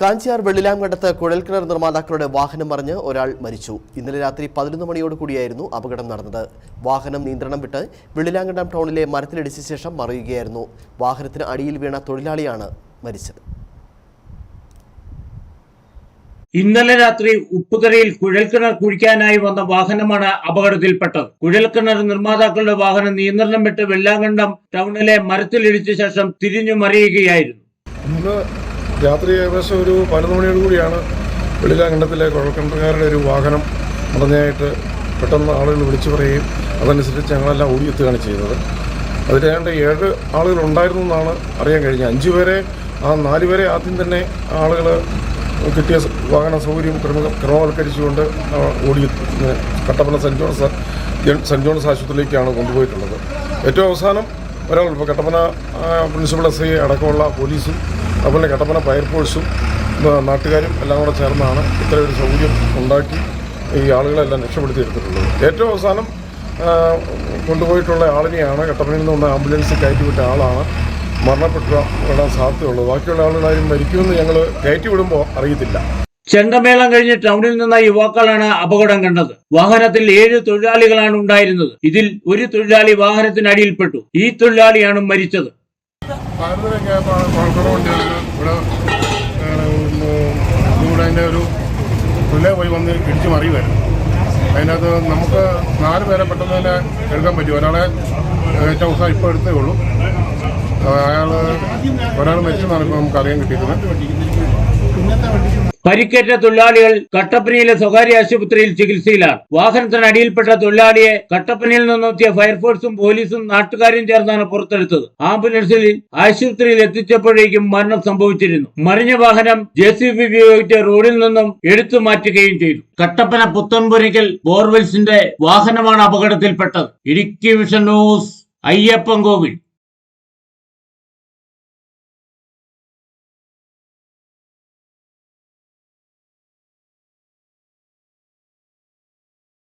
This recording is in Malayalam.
കാഞ്ചിയാർ വെള്ളിലാംകണ്ടത്ത് കുഴൽക്കിണർ നിർമ്മാതാക്കളുടെ വാഹനം മറിഞ്ഞ് ഒരാൾ മരിച്ചു. ഇന്നലെ രാത്രി പതിനൊന്ന് മണിയോട് കൂടിയായിരുന്നു അപകടം നടന്നത്. വാഹനം നിയന്ത്രണം വിട്ട് വെള്ളിലാങ്കണ്ടം ടൗണിലെ മരത്തിലിടിച്ച ശേഷം മറിയുകയായിരുന്നു. വാഹനത്തിന് അടിയിൽ വീണ തൊഴിലാളിയാണ് മരിച്ചത്. ഇന്നലെ രാത്രി ഉപ്പുതറയിൽ കുഴൽക്കിണർ കുഴിക്കാനായി വന്ന വാഹനമാണ് അപകടത്തിൽപ്പെട്ടത്. കുഴൽക്കിണർ നിർമ്മാതാക്കളുടെ വാഹനം നിയന്ത്രണം വിട്ട് വെള്ളാങ്കണ്ടം ടൗണിലെ മരത്തിലിടിച്ച ശേഷം തിരിഞ്ഞു മറിയുകയായിരുന്നു. രാത്രി ഏകദേശം ഒരു പതിനൊന്ന് മണിയോട് കൂടിയാണ് വെളിലാങ്കണ്ടത്തിലെ കുഴൽക്കിണറുകാരുടെ ഒരു വാഹനം മറഞ്ഞായിട്ട് പെട്ടെന്ന് ആളുകൾ വിളിച്ചു പറയുകയും അതനുസരിച്ച് ഞങ്ങളെല്ലാം ഓടിയെത്തുകയാണ് ചെയ്തത്. അതിൽ ഏഴ് ആളുകൾ ഉണ്ടായിരുന്നു എന്നാണ് അറിയാൻ കഴിഞ്ഞത്. അഞ്ചു പേരെ ആ നാല് പേരെ ആദ്യം തന്നെ ആളുകൾ കിട്ടിയ വാഹന സൗകര്യം ക്രമ ക്രമവൽക്കരിച്ചുകൊണ്ട് ഓടി Kattappana saint Johns saint saint Johns ആശുപത്രിയിലേക്കാണ് കൊണ്ടുപോയിട്ടുള്ളത്. ഏറ്റവും അവസാനം ഒരാൾ ഇപ്പോൾ കട്ടപ്പന പ്രിൻസിപ്പൾ എസ് ഐ അടക്കമുള്ള പോലീസും അതുപോലെ കട്ടപ്പന ഫയർഫോഴ്സും നാട്ടുകാരും എല്ലാം കൂടെ ചേർന്നാണ് ഇത്ര ഒരു സൗകര്യം ഉണ്ടാക്കി ഈ ആളുകളെല്ലാം രക്ഷപ്പെടുത്തി രക്ഷപ്പെടുത്തിയെടുത്തിട്ടുള്ളത്. ഏറ്റവും അവസാനം കൊണ്ടുപോയിട്ടുള്ള ആളിനെയാണ് കട്ടപ്പനയിൽ നിന്ന് ആംബുലൻസിൽ കയറ്റിവിട്ട ആളാണ് മരണപ്പെട്ട സാധ്യതയുള്ളത്. ബാക്കിയുള്ള ആളുകളാരും മരിക്കുമെന്ന് ഞങ്ങൾ കയറ്റി വിടുമ്പോൾ അറിയത്തില്ല. ചെണ്ടമേളം കഴിഞ്ഞ് ടൗണിൽ നിന്ന യുവാക്കളാണ് അപകടം കണ്ടത് വാഹനത്തിൽ ഏഴ് തൊഴിലാളികളാണ് ഉണ്ടായിരുന്നത് ഇതിൽ ഒരു തൊഴിലാളി വാഹനത്തിനടിയിൽപ്പെട്ടു ഈ തൊഴിലാളിയാണ് മരിച്ചത് ഒരു പോയി വന്ന് അതിനകത്ത് നമുക്ക് നാല് പേരെ പെട്ടെന്ന് തന്നെ എടുക്കാൻ പറ്റും ഒരാളെ ഏറ്റവും ദിവസം ഇപ്പോൾ എടുത്തേ ഉള്ളൂ അയാൾ ഒരാൾ മരിച്ചെന്നാണ് ഇപ്പോൾ നമുക്ക് അറിയാൻ കിട്ടിയിരിക്കുന്നത് പരിക്കേറ്റ തൊഴിലാളികൾ കട്ടപ്പനയിലെ സ്വകാര്യ ആശുപത്രിയിൽ ചികിത്സയിലാണ്. വാഹനത്തിന് അടിയിൽപ്പെട്ട തൊഴിലാളിയെ കട്ടപ്പനയിൽ നിന്നെത്തിയ ഫയർഫോഴ്സും പോലീസും നാട്ടുകാരും ചേർന്നാണ് പുറത്തെടുത്തത്. ആംബുലൻസിൽ ആശുപത്രിയിൽ എത്തിച്ചപ്പോഴേക്കും മരണം സംഭവിച്ചിരുന്നു. മറിഞ്ഞ വാഹനം ജെ സി ബി ഉപയോഗിച്ച് റോഡിൽ നിന്നും എടുത്തു മാറ്റുകയും ചെയ്തു. കട്ടപ്പന പുത്തൻപുരയ്ക്കൽ ബോർവെൽസിന്റെ വാഹനമാണ് അപകടത്തിൽപ്പെട്ടത്. Idukki vision news Ayyappan Kovil.